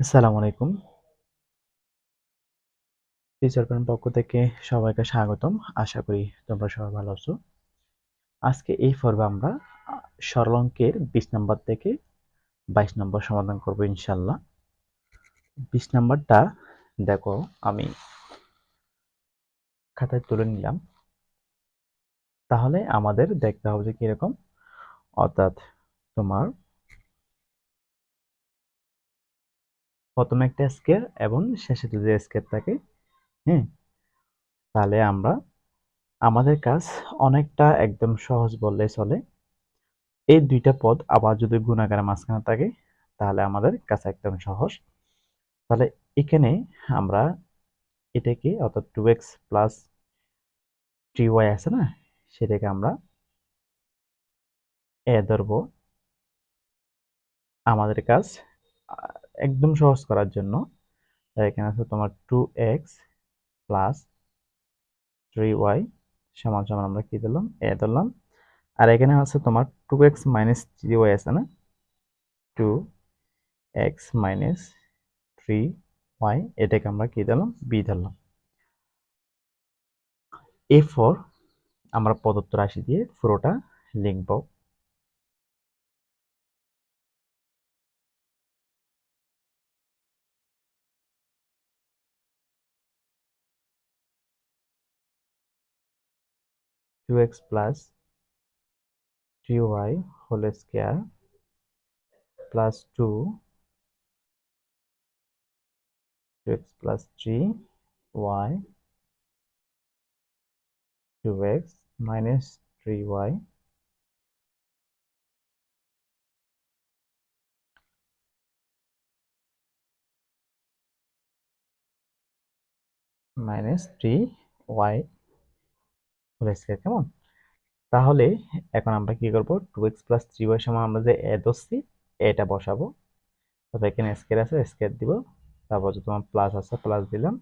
আসসালামু আলাইকুম। Teacher pan পক্ষ থেকে সবাইকে স্বাগতম। আশা করি তোমরা সবাই ভালো আছো। আজকে এই পর্বে আমরা সরল অঙ্কের বিশ নম্বর থেকে বাইশ নম্বর সমাধান করব ইনশাল্লাহ। বিশ নম্বরটা দেখো, আমি খাতায় তুলে নিলাম। তাহলে আমাদের দেখতে হবে যে কীরকম। অর্থাৎ তোমার প্রথমে একটা স্কেয়ার এবং শেষে যদি স্কেয়ার থাকে হ্যাঁ তাহলে আমরা আমাদের কাজ অনেকটা একদম সহজ বললে চলে। এই দুইটা পদ আবার যদি গুণাকারে মাঝখানে থাকে, তাহলে আমাদের কাছে একদম সহজ। তাহলে এখানে আমরা এটাকে অর্থাৎ two x plus three y আছে না, সেটাকে আমরা এ ধরব। আমাদের কাজ একদম সহজ করার জন্য। এখানে আছে তোমার two x plus three y সমান সমান আমরা কী দিলাম? এ ধরলাম আর এখানে আছে তোমার two x minus three y আছে না? Two x minus three y এটাকে আমরা কী দিলাম? বি ধরলাম এ ফোর আমরা প্রদত্ত রাশি দিয়ে পুরোটা লিখব। Two x plus three y whole square plus two two x plus three y two x minus three y minus three y whole square কেমন? তাহলে এখন আমরা কি করব? Two x plus three y সমান আমরা যে এ ধরছি এটা বসাবো। তবে এখানে স্কেয়ার আছে স্কেয়ার দিব। তারপর যে তোমার প্লাস আছে প্লাস দিলাম।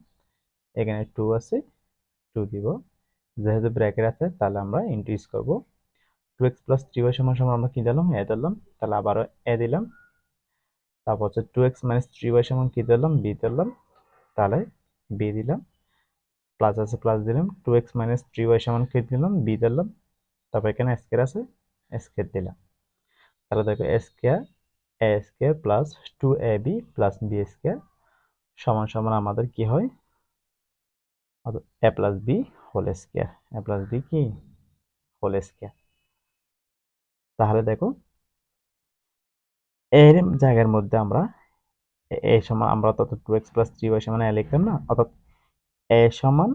এখানে টু আছে টু দিব। যেহেতু ব্র্যাকেট আছে, তাহলে আমরা ইনক্রিজ করব। Two x plus three y সমান সমান আমরা কি দিলাম এ দিলাম তাহলে আবারও এ দিলাম। তারপর হচ্ছে টু এক্স থ্রি সমান কি দিলাম বি দিলাম তাহলে বি দিলাম। প্লাস আছে প্লাস দিলাম two x minus three y সমান কি দিলাম বি দিলাম, তারপর এখানে স্কেয়ার আছে স্কেয়ার দিলাম। তাহলে দেখো square a square plus two a b plus b square সমান সমান আমাদের কি হয়? A plus b whole square a plus b কি? হোল স্কেয়ার তাহলে দেখো, এর জায়গার মধ্যে আমরা এ সমান, আমরা অর্থাৎ two x plus three y সমান এ লিখলাম না, অর্থাৎ এ সমান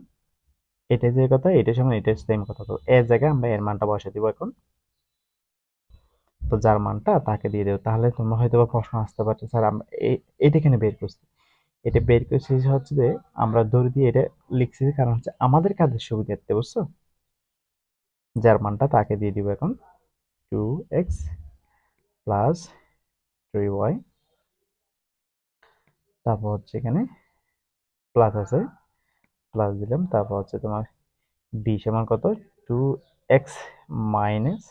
এটা যে কথা, এটা সমান, এটা সেম কথা। তো এর জায়গায় আমরা এর মানটা বসে দিব এখন। তো যার মানটা, তাকে দিয়ে দেবো। তাহলে তোমরা হয়তো বা প্রশ্ন আসতে পারছ, স্যার, আমরা এটা এখানে বের করছি? এটা বের করছি হচ্ছে যে, আমরা ধরে দিয়ে এটা লিখছি কারণ হচ্ছে আমাদের কাজের সুবিধার্থে, বুঝছ? যার মানটা, তাকে দিয়ে দিব এখন। Two x plus three y তারপর হচ্ছে এখানে প্লাস আছে। প্লাস দিলাম, তারপর হচ্ছে তোমার বি সমান কত? Two x minus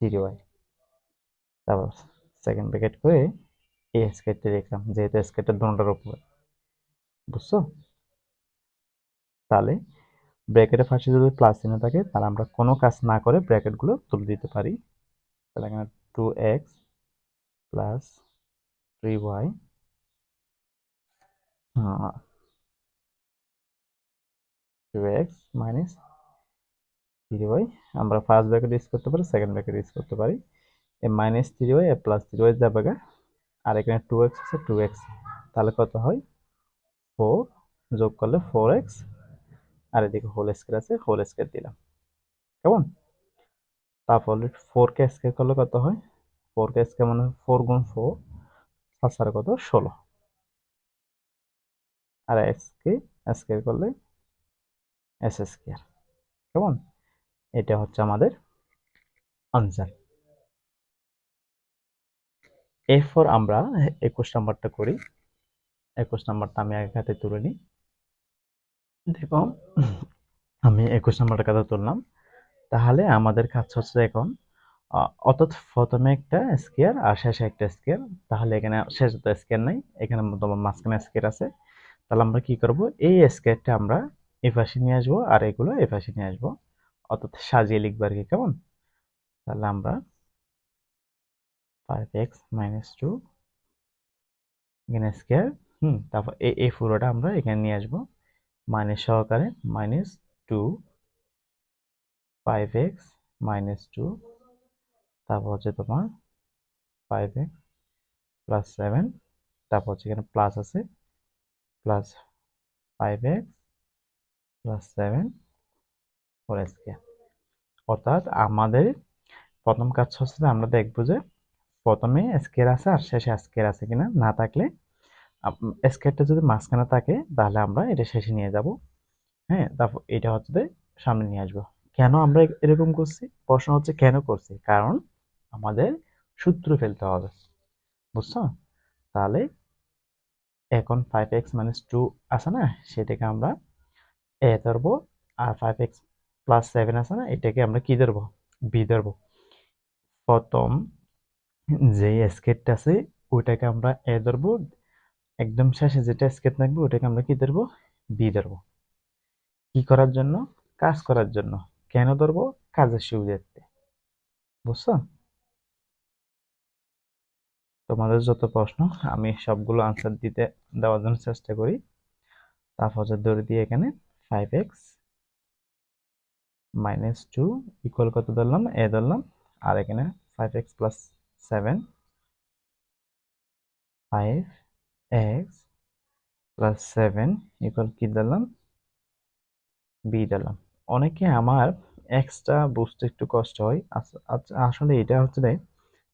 three y তারপর সেকেন্ড ব্র্যাকেট করে এই স্কেটটা লিখলাম, যেহেতু স্কেটটা দুটার উপরে, বুঝছ? তাহলে ব্র্যাকেটের ফার্স্টে যদি প্লাস চিহ্ন থাকে, তাহলে আমরা কোনো কাজ না করে ব্র্যাকেটগুলো তুলে দিতে পারি। তাহলে এখানে two x plus three y two x minus three y আমরা ফার্স্ট ব্র্যাকেট ইউজ করতে পারি সেকেন্ড ব্র্যাকেট ইউজ করতে পারি। A minus three y a plus three y যাবে আর এখানে টু এক্স আছে টু এক্স তাহলে কত হয়? ফোর যোগ করলে ফোর এক্স আর এদিকে হোল স্কোয়ার আছে হোল স্কোয়ার দিলাম। কেমন? তারপর ফোর কে স্কোয়ার করলে কত হয়? ফোর কে স্কোয়ার মানে ফোর গুণ ফোর সাত সাড়ে কত? ষোলো। আর এক্স কে স্কোয়ার করলে এস স্কোয়ার। কেমন? এটা হচ্ছে আমাদের আনসার। এরপর আমরা একুশ নাম্বারটা করি। একুশ নাম্বারটা আমি আগে খাতে তুলে নিই। দেখো, আমি একুশ নাম্বারটা খাতা তুললাম। তাহলে আমাদের কাজ হচ্ছে এখন অর্থাৎ প্রথমে একটা স্কোয়ার আর শেষে একটা স্কোয়ার। তাহলে এখানে শেষে তো স্কোয়ার নাই, এখানে তোমার মাঝখানে স্কোয়ার আছে। তাহলে আমরা কি করব? এই স্কোয়ারটা আমরা এ পাশে নিয়ে আসব, আর এগুলো এ পাশে নিয়ে আসব। অর্থাৎ সাজিয়ে লিখব আর কি, কেমন? তাহলে আমরা ফাইভ এক্স মাইনাস টু এখানে স্কোয়ার হুম, তারপর এই এই পুরোটা আমরা এখানে নিয়ে আসব। মাইনাস সহকারে minus two five x minus two তারপর হচ্ছে তোমার ফাইভ এক্স প্লাস সেভেন তারপর হচ্ছে এখানে প্লাস আছে plus five x plus seven four square অর্থাৎ আমাদের প্রথম কাজ হচ্ছে আমরা দেখব যে প্রথমে স্কেয়ার আছে আর শেষে স্কেয়ার আছে কিনা। না থাকলে স্কেয়ারটা যদি মাঝখানে থাকে, তাহলে আমরা এটা শেষে নিয়ে যাব। হ্যাঁ তারপর এটা হচ্ছে যে সামনে নিয়ে আসব। কেন আমরা এরকম করছি? প্রশ্ন হচ্ছে কেন করছি? কারণ আমাদের সূত্র ফেলতে হবে। বুঝছ? তাহলে এখন ফাইভ এক্স মাইনাস টু আছে না, সেটাকে আমরা এ ধরবো, আর ফাইভ এক্স প্লাস সেভেন আছে না, এটাকে আমরা কি ধরবো? বি ধরবো। প্রথম যে স্কেটটা আছে, ওইটাকে আমরা এ ধরবো। একদম শেষে যেটা স্কেট থাকবে ওটাকে আমরা কি ধরবো? বি ধরবো। কি করার জন্য? কাজ করার জন্য। কেন ধরবো? কাজের সুবিধার্থে। বুঝছ? তোমাদের যত প্রশ্ন, আমি সবগুলো আনসার দিতে, দেওয়ার জন্য চেষ্টা করি। তারপর ধরে দিয়ে এখানে। Five x minus two equal কত ধরলাম? এ ধরলাম। আর এখানে five x plus seven five x plus seven equal কি দিলাম বি দিলাম অনেকে আমার এক্সটা বুঝতে একটু কষ্ট হয়। আসলে এটা হচ্ছে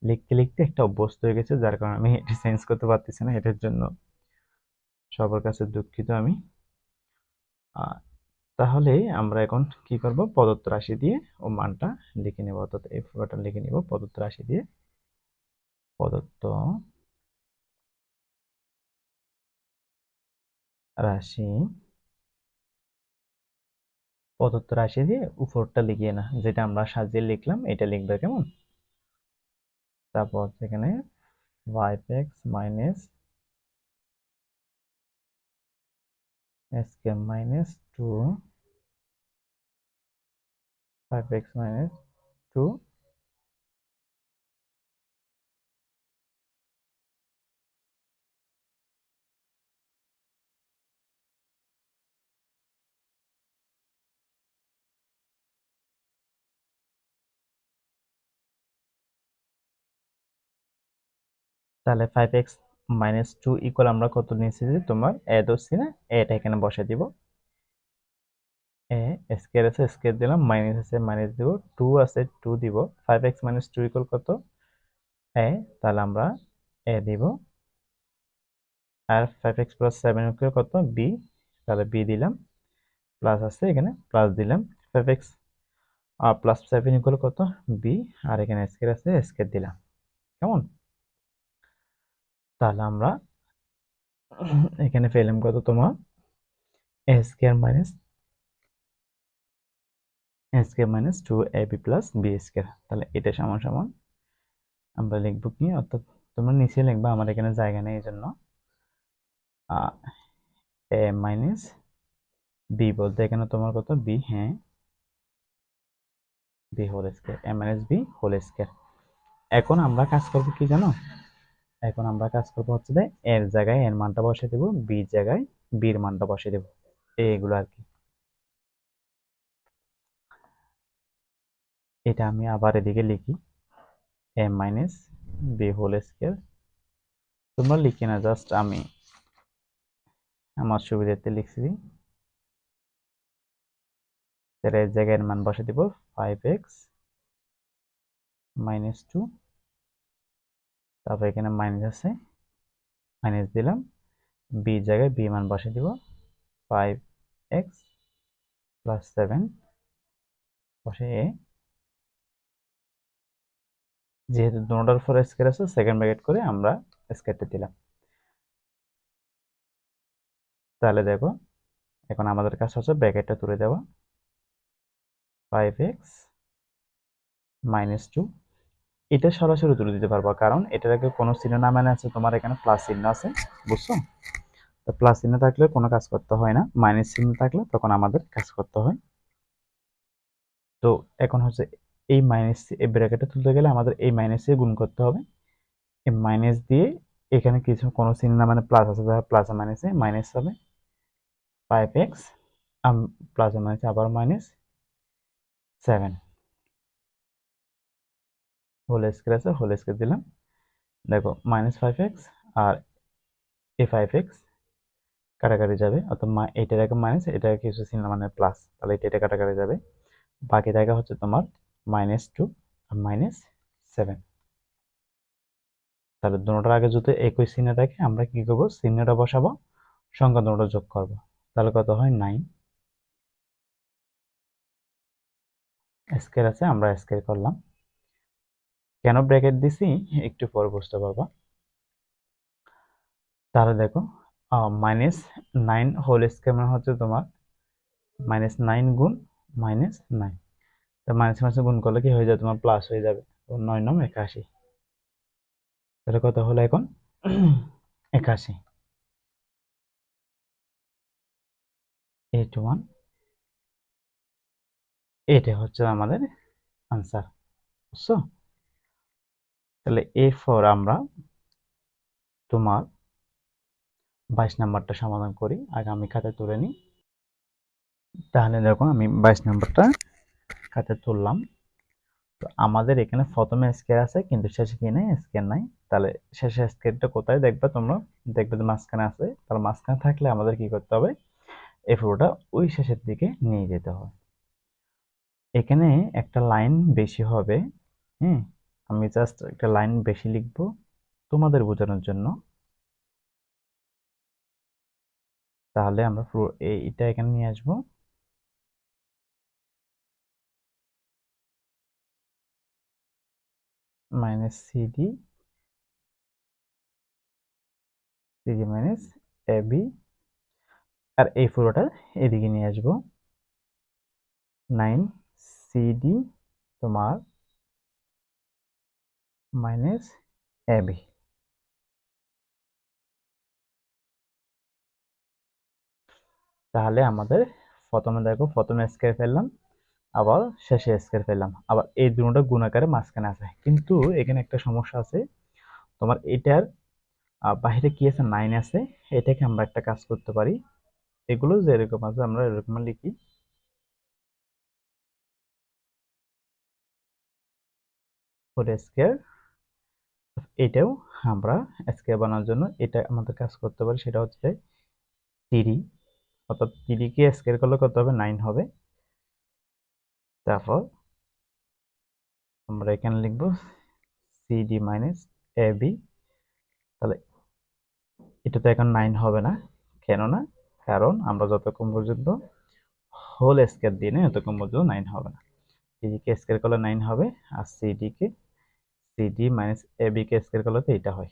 লিখতে লিখতে একটা অভ্যস্ত হয়ে গেছে, যার কারণে আমি এটা চেঞ্জ করতে পারতেছি না এটার জন্য। সবার কাছে দুঃখিত আমি। তাহলে আমরা এখন কি করব? প্রদত্ত রাশি দিয়ে ও মানটা লিখে নেব। অর্থাৎ এই পুরোটা লিখে নিব প্রদত্ত রাশি দিয়ে। প্রদত্ত রাশি প্রদত্ত রাশি দিয়ে উপরটা লিখিয়ে না। যেটা আমরা সাজিয়ে লিখলাম, এটা লিখবে কেমন? তারপর সেখানে five x minus square minus two five x minus two তাহলে five x minus two equal আমরা কত নিয়েছি? তোমার এ ধরছি না? এটা এখানে বসে দিব। এ স্কেয়ার আছে স্কেয়ার দিলাম মাইনাস আছে মাইনাস দিব টু আছে টু দিব five x minus two equal কত? এ, তাহলে আমরা এ দিব, আর five x plus seven equal কত? বি তাহলে বি দিলাম প্লাস আছে এখানে প্লাস দিলাম five x plus seven equal কত? বি আর এখানে স্কেয়ার আছে স্কেয়ার দিলাম, কেমন? তাহলে আমরা এখানে পেলাম কত তোমার? A square minus a square minus two a b plus b square তাহলে এটা সমান সমান আমরা লিখব কি? অর্থাৎ তোমরা নিচে লিখবা, আমার এখানে জায়গা নেই এই জন্য এ মাইনাস বি বলতে এখানে তোমার কত? বি হ্যাঁ। B whole square a minus b whole square এখন আমরা কাজ করব কি জানো? এখন আমরা কাজ করব হচ্ছে যে এর জায়গায় এর মানটা বসে দেব বি জায়গায় বির মানটা বসে দেব। এইগুলো আর কি। এটা আমি আবার এদিকে লিখি। A minus b whole square তোমরা লিখি না জাস্ট আমি আমার সুবিধাতে লিখছি। এর জায়গায় মান বসে দিব ফাইভ এক্স মাইনাস টু তারপর এখানে মাইনাস আছে মাইনাস দিলাম। বি জায়গায় বি মান বসে দিব ফাইভ এক্স প্লাস সেভেন বসে এ যেহেতু দুটার ফোর স্কেয়ার আছে সেকেন্ড ব্র্যাকেট করে আমরা স্কেয়ারটা দিলাম। তাহলে দেখো, এখন আমাদের কাছে হচ্ছে ব্র্যাকেটটা তুলে দেওয়া। ফাইভ এক্স মাইনাস টু এটা সরাসরি তুলে দিতে পারব, কারণ এটার আগে কোনো চিহ্ন না মানে আছে, তোমার এখানে প্লাস চিহ্ন আছে, বুঝছ? তো প্লাস চিহ্ন থাকলে কোনো কাজ করতে হয় না মাইনাস চিহ্ন থাকলে তখন আমাদের কাজ করতে হয়। তো এখন হচ্ছে এই মাইনাস এই ব্র্যাকেটে তুলতে গেলে আমাদের এই মাইনাস দিয়ে গুণ করতে হবে। এই মাইনাস দিয়ে এখানে কিছু, কোনো চিহ্ন না মানে প্লাস আছে, তাহলে প্লাস মাইনাসে মাইনাস হবে। ফাইভ এক্স প্লাস মাইনাস আবার মাইনাস সেভেন হোল স্কোয়ার আছে হোল স্কোয়ার দিলাম। দেখো মাইনাস ফাইভ এক্স আর এ ফাইভ এক্স কাটাকাটি যাবে। অর্থাৎ এইটা আগে মাইনাস এটা কিছু চিহ্ন মানে প্লাস তাহলে এটা এটা কাটাকাটি যাবে। বাকি জায়গা হচ্ছে তোমার মাইনাস টু আর মাইনাস সেভেন তাহলে দুটোটার আগে যদি একই চিহ্ন থাকে, আমরা কি করব? চিহ্নটা বসাবো, সংখ্যা দুটো যোগ করব। তাহলে কত হয়? নাইন স্কেয়ার আছে, আমরা স্কেয়ার করলাম। কেন ব্র্যাকেট দিছি? একটু পরে বুঝতে পারবা। তাহলে দেখো মাইনাস নাইন হোল স্কোয়ার মানে হচ্ছে তোমার মাইনাস নাইন গুণ মাইনাস নাইন মাইনাস মাইনাস গুণ করলে কি হয়ে যাবে তোমার প্লাস হয়ে যাবে। নয় নম একাশি। তাহলে কত হলো এখন? একাশি। এইট ওয়ান এটা হচ্ছে আমাদের আনসার বুঝছ? তাহলে এরপর আমরা তোমার বাইশ নাম্বারটা সমাধান করি। আগে আমি খাতায় তুলে নিই। তাহলে দেখো আমি বাইশ নাম্বারটা খাতায় তুললাম। তো আমাদের এখানে প্রথমে স্কেয়ার আছে, কিন্তু শেষে কি নেই? স্কেয়ার নাই। তাহলে শেষে স্কেয়ারটা কোথায় দেখবে তোমরা? দেখবে যে মাঝখানে আছে। তাহলে মাঝখানে থাকলে আমাদের কি করতে হবে? এই পুরোটা ওই শেষের দিকে নিয়ে যেতে হবে এখানে একটা লাইন বেশি হবে। হ্যাঁ আমি জাস্ট একটা লাইন বেশি লিখব তোমাদের বোঝানোর জন্য। তাহলে আমরা এইটা এখানে নিয়ে আসব। Minus CD CD minus AB আর এই পুরোটা এদিকে নিয়ে আসব। নাইন সিডি তোমার মাইনাস এবি তাহলে আমাদের প্রথমে দেখো, প্রথমে স্কোয়ার ফেললাম। আবার শেষে স্কোয়ার ফেললাম আবার এই দুটোটা গুণাকারে মাঝখানে আছে। কিন্তু এখানে একটা সমস্যা আছে। তোমার এটার বাহিরে কি আছে? নাইন আছে। এটাকে আমরা একটা কাজ করতে পারি। এগুলো যেরকম আছে আমরা এরকম লিখি। স্কোয়ার এটাও আমরা স্কোয়ার বানানোর জন্য এটা আমাদের কাজ করতে পারি। সেটা হচ্ছে তিরি অর্থাৎ তিরিকে স্কোয়ার করলে কত হবে? নাইন হবে। তারপর আমরা এখানে লিখব সিডি মাইনাস এ বি তাহলে এটা তো এখন নাইন হবে না কেন না কারণ আমরা যতক্ষণ পর্যন্ত হোল স্কোয়ার দিয়ে নেই, ততক্ষণ পর্যন্ত নাইন হবে না। সিডিকে স্কোয়ার করলে নাইন হবে, আর সিডিকে সিডি মাইনাস এ বিকে স্কোয়ার করলে তো এইটা হয়।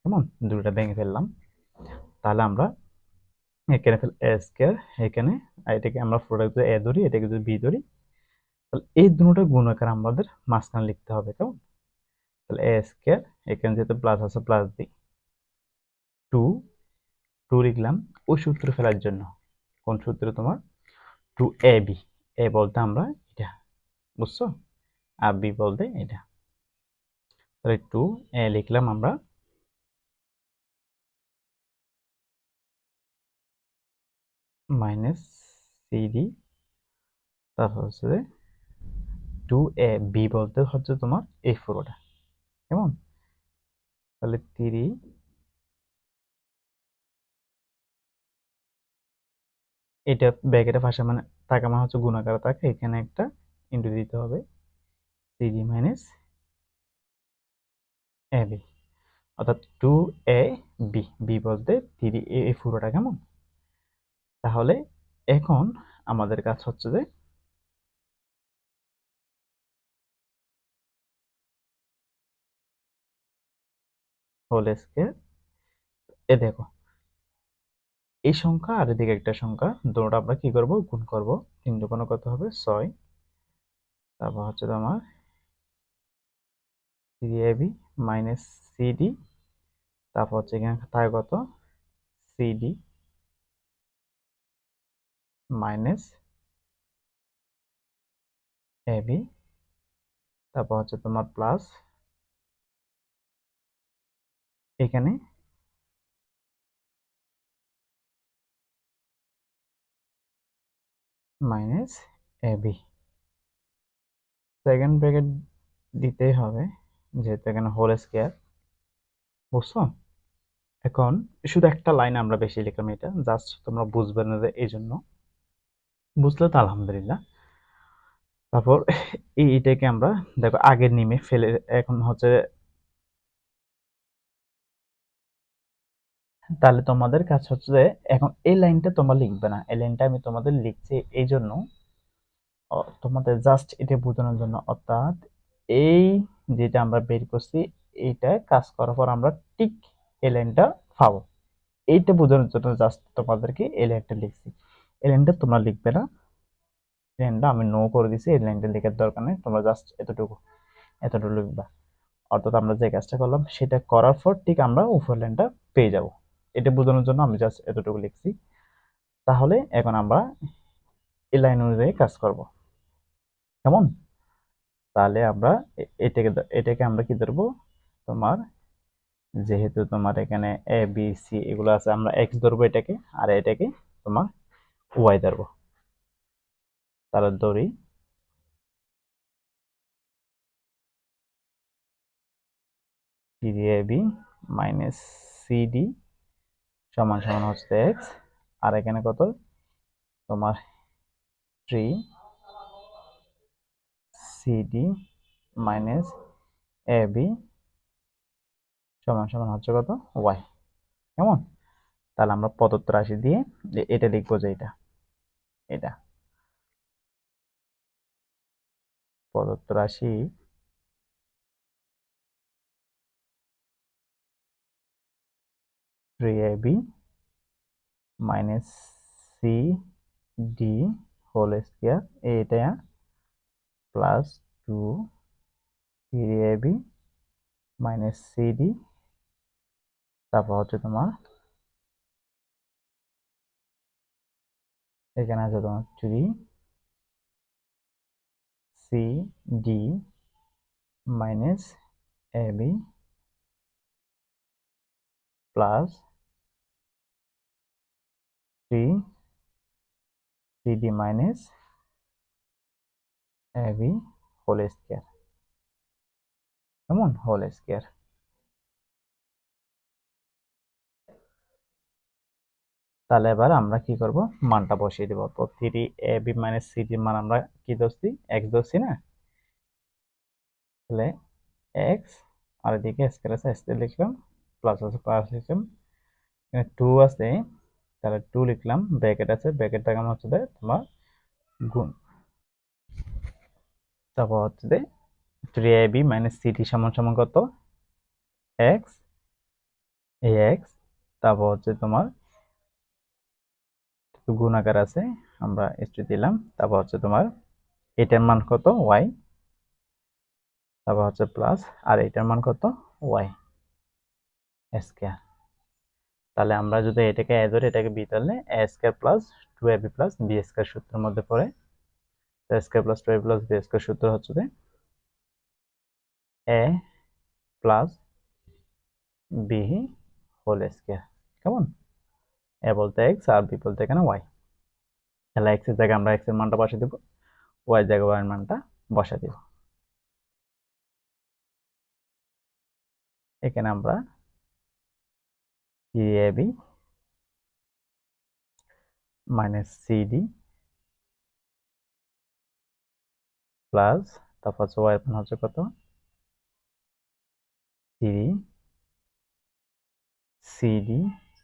কেমন? দুটোটা ভেঙে ফেললাম। তাহলে আমরা এখানে ফেল এ স্কোয়ার এখানে এটাকে আমরা প্রোডাক্ট এ ধরি, এটাকে যদি বি ধরি তাহলে এই দুটোটা গুণাকার আমাদের মাঝখানে লিখতে হবে, কেমন? তাহলে এ স্কোয়ার এখানে যেহেতু প্লাস আছে প্লাস দিই টু টু লিখলাম ওই সূত্র ফেলার জন্য। কোন সূত্র তোমার? টু এ বি এ বলতে আমরা এটা, বুঝছ? আর বি বলতে এটা। তাহলে টু এ লিখলাম আমরা মাইনাস সিডি তারপর হচ্ছে টু এ বি বলতে হচ্ছে তোমার এই পুরোটা। কেমন? তাহলে তিরি এটা ব্যাকেটের ভাষা মানে টাকা মানে হচ্ছে গুণাকার থাকে, এখানে একটা ইন্টু দিতে হবে। সিডি মাইনাস এ বি অর্থাৎ টু এ বি বি বলতে থ্রি এ পুরোটা কেমন? তাহলে এখন আমাদের কাজ হচ্ছে যে হোল স্কেয়ার এ দেখো, এই সংখ্যা আর এদিকে একটা সংখ্যা দুটো আমরা কি করব? গুণ করব। তিন দুগুণ কত হবে? ছয়। তারপর হচ্ছে তোমার থ্রি এবি মাইনাস সিডি তারপর হচ্ছে এখানে থাকে কত? সিডি মাইনাস এবি তারপর হচ্ছে তোমার প্লাস এখানে। মাইনাস এবি সেকেন্ড ব্র্যাকেট দিতেই হবে, যেহেতু এখানে হোল স্কোয়ার। বুঝছ? এখন শুধু একটা লাইন আমরা বেশি লিখলাম এটা, জাস্ট তোমরা বুঝবে না যে এই জন্য বুঝলে তো আলহামদুলিল্লাহ। তারপর এই এটাকে আমরা দেখো আগের নিমে ফেলে, এখন হচ্ছে তাহলে তোমাদের কাজ হচ্ছে যে, এখন এই লাইনটা তোমরা লিখবে না। এই লাইনটা আমি তোমাদের লিখছি এই জন্য তোমাদের জাস্ট এটা বোঝানোর জন্য। অর্থাৎ এই যেটা আমরা বের করছি, এইটা কাজ করার পর আমরা ঠিক এই লাইনটা পাবো। এইটা বোঝানোর জন্য জাস্ট তোমাদেরকে এই লাইনটা লিখছি। এই লাইনটা তোমরা লিখবে না। লাইনটা আমি নো করে দিছি, এই লাইনটা লেখার দরকার নেই। তোমরা জাস্ট এতটুকু এতটুকু লিখবা। অর্থাৎ আমরা যে কাজটা করলাম, সেটা করার পর ঠিক আমরা উপর লাইনটা পেয়ে যাব। এটা বোঝানোর জন্য আমি জাস্ট এতটুকু লিখছি। তাহলে এখন আমরা এই লাইন অনুযায়ী কাজ করব। কেমন? তাহলে আমরা এটাকে এটাকে আমরা কি ধরবো? তোমার যেহেতু তোমার এখানে এ বি সি এগুলো আছে, আমরা এক্স ধরবো এটাকে, আর এটাকে তোমার ওয়াই ধরবো। তাহলে ধরি বি মাইনাস সিডি সমান সমান হচ্ছে এক্স আর এখানে কত? তোমার three CD minus a b সমান সমান হচ্ছে কত? ওয়াই কেমন? তাহলে আমরা প্রদত্ত রাশি দিয়ে যে এটা লিখব যে এটা। এটা। প্রদত্ত রাশি three a b minus c d whole square এটা plus two three a b minus c d তারপর হচ্ছে তোমার এখানে আছে তোমার three c d minus a b plus three c d minus a b whole square কেমন whole square তাহলে এবার আমরা কি করব? মানটা বসিয়ে দেব। তো three a b minus c ডির মান আমরা কি ধরছি এক্স ধরছি না? তাহলে এক্স আর এদিকে আছে স্কোয়ার লিখলাম প্লাস আছে প্লাস লিখলাম। টু আছে। তাহলে টু লিখলাম ব্র্যাকেট আছে ব্র্যাকেটটা কেমন হচ্ছে তোমার গুণ। তারপর হচ্ছে যে three a b minus c d সমান সমান কত? এক্স এ এক্স তারপর হচ্ছে তোমার গুণ আকার আছে, আমরা এসটি দিলাম, তারপর হচ্ছে তোমার এটার মান কত? ওয়াই তারপর হচ্ছে প্লাস আর এটার মান কত? ওয়াই স্কোয়ার তাহলে আমরা যদি এটাকে এ ধরে, এটাকে বি তাহলে a square plus two a b plus b square সূত্রের মধ্যে পড়ে। Square plus two a plus b square সূত্র হচ্ছে যে a plus b whole square কেমন? এ বলতে এক্স আর বি বলতে এখানে ওয়াই তাহলে এক্সের জায়গায় আমরা এক্সের মানটা বসে দেব ওয়াই জায়গায় ওয়াই এর মানটা বসে দেব। এখানে আমরা বি মাইনাস সিডি প্লাস তারপর হচ্ছে ওয়াই মান হচ্ছে কত? থ্রি সিডি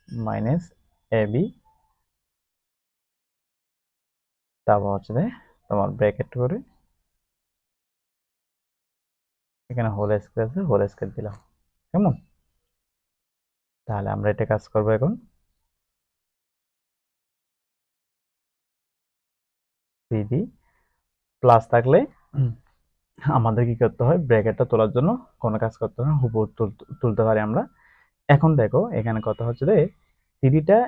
মাইনাস এবি তারপর হচ্ছে তোমার ব্র্যাকেট করে এখানে হোল স্কোয়ার আছে হোল স্কোয়ার দিলাম। কেমন? তাহলে আমরা এটা কাজ করব এখন। সিডি প্লাস থাকলে আমাদের কি করতে হয়? ব্র্যাকেটটা তোলার জন্য কোনো কাজ করতে হয় না হুবহু তুলতে পারি আমরা। এখন দেখো এখানে কথা হচ্ছে যে তিরিটা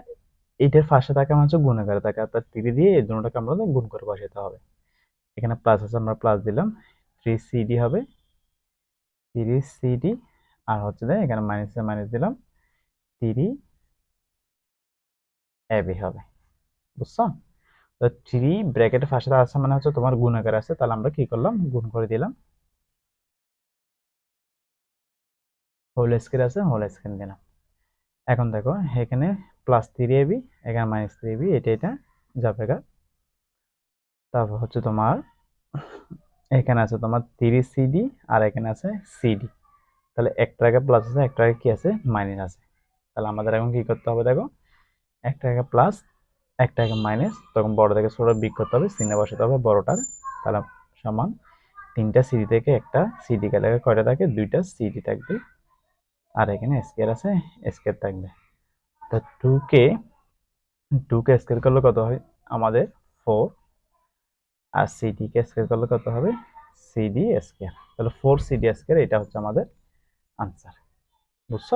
এইটার পাশে থাকে আমার হচ্ছে গুণাকারে থাকে। অর্থাৎ তিরি দিয়ে এই দুটোটাকে আমরা গুণ করে বসাতে হবে। এখানে প্লাস আছে আমরা প্লাস দিলাম। থ্রি সিডি হবে। থ্রি সিডি আর হচ্ছে যে এখানে মাইনাসে মাইনাস দিলাম। থ্রি এবি হবে, বুঝছ? তো থ্রি ব্র্যাকেটের পাশে আছে মানে হচ্ছে তোমার গুণাকার আছে, তাহলে আমরা কি করলাম? গুণ করে দিলাম। হোল স্কোয়ার আছে, হোল স্কোয়ার দিলাম। এখন দেখো, এখানে প্লাস থ্রি এবি এখানে মাইনাস থ্রি এবি এটা এটা যাবে গা তারপর হচ্ছে তোমার, এখানে আছে তোমার থ্রি সিডি আর এখানে আছে সিডি তাহলে একটা আগে প্লাস আছে একটা আগে কি আছে? মাইনাস আছে। তাহলে আমাদের এখন কি করতে হবে দেখো? একটা আগে প্লাস একটা আগে মাইনাস তখন বড় থেকে ছোট বিক করতে হবে সিনে বসাতে হবে বড়টার, তাহলে সমান তিনটা সিডি থেকে একটা সিডি গেলে কয়টা থাকে? দুইটা সিডি থাকবে। আর এখানে স্কেয়ার আছে স্কেয়ার থাকবে। তো টু কে স্কেয়ার করলে কত হয়? আমাদের ফোর আর সিডি কে স্কেয়ার করলে কত হবে? সিডি স্কেয়ার তাহলে ফোর সিডি স্কেয়ার এটা হচ্ছে আমাদের আনসার বুঝছ?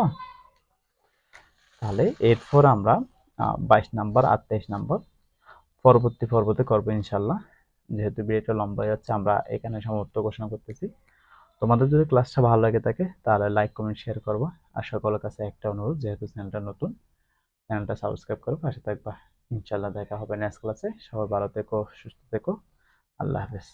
তাহলে এরপর আমরা বাইশ নাম্বার আর নাম্বার পরবর্তী পর্বতে করব ইনশাল্লাহ যেহেতু ভিডিওটা লম্বা যাচ্ছে, আমরা এখানে সমাপ্ত ঘোষণা করতেছি। তোমাদের যদি ক্লাসটা ভালো লাগে থাকে, তাহলে লাইক, কমেন্ট, শেয়ার করবা। আর সকলের কাছে একটা অনুরোধ, যেহেতু চ্যানেলটা নতুন, চ্যানেলটা সাবস্ক্রাইব করো পাশে থাকবা। ইনশাল্লাহ দেখা হবে নেক্সট ক্লাসে। সবাই ভালো থেকো, সুস্থ থেকো। আল্লাহ হাফেজ।